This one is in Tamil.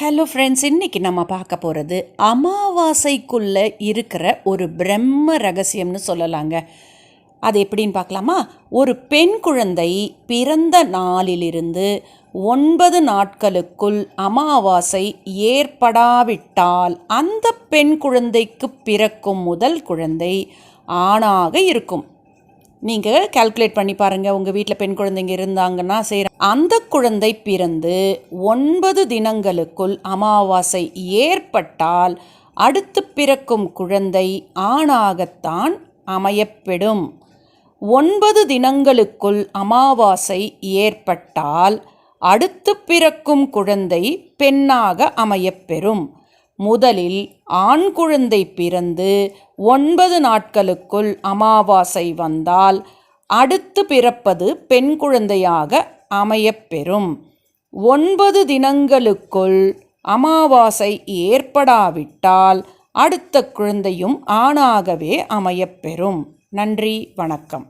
ஹலோ ஃப்ரெண்ட்ஸ் இன்றைக்கி நம்ம பார்க்க போகிறது அமாவாசைக்குள்ளே இருக்கிற ஒரு பிரம்ம ரகசியம்னு சொல்லலாங்க. அது எப்படின்னு பார்க்கலாமா? ஒரு பெண் குழந்தை பிறந்த நாளிலிருந்து ஒன்பது நாட்களுக்குள் அமாவாசை ஏற்படாவிட்டால் அந்த பெண் குழந்தைக்கு பிறக்கும் முதல் குழந்தை ஆணாக இருக்கும். நீங்கள் கால்குலேட் பண்ணி பாருங்கள் உங்கள் வீட்டில் பெண் குழந்தைங்க இருந்தாங்கன்னா செய்கிற அந்த குழந்தை பிறந்து ஒன்பது தினங்களுக்குள் அமாவாசை ஏற்பட்டால் அடுத்து பிறக்கும் குழந்தை ஆணாகத்தான் அமையப்பெடும். ஒன்பது தினங்களுக்குள் அமாவாசை ஏற்பட்டால் அடுத்து பிறக்கும் குழந்தை பெண்ணாக அமையப்பெறும். முதலில் ஆண் குழந்தை பிறந்து ஒன்பது நாட்களுக்குள் அமாவாசை வந்தால் அடுத்து பிறப்பது பெண் குழந்தையாக அமையப்பெறும். ஒன்பது தினங்களுக்குள் அமாவாசை ஏற்படாவிட்டால் அடுத்த குழந்தையும் ஆணாகவே அமையப்பெறும். நன்றி வணக்கம்.